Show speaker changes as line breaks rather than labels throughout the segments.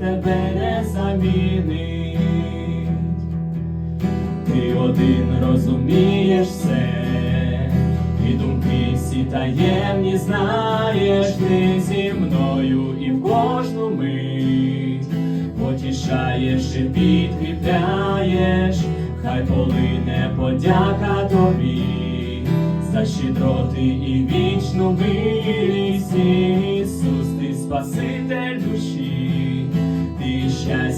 тебе не замінить. Ти один розумієш все, і думки всі таємні знаєш, ти зі мною і в кожну мить. Потішаєш і підкріпляєш, хай полине подяка тобі. За щедроти і вічну милість,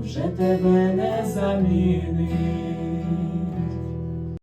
вже тебе не замінить.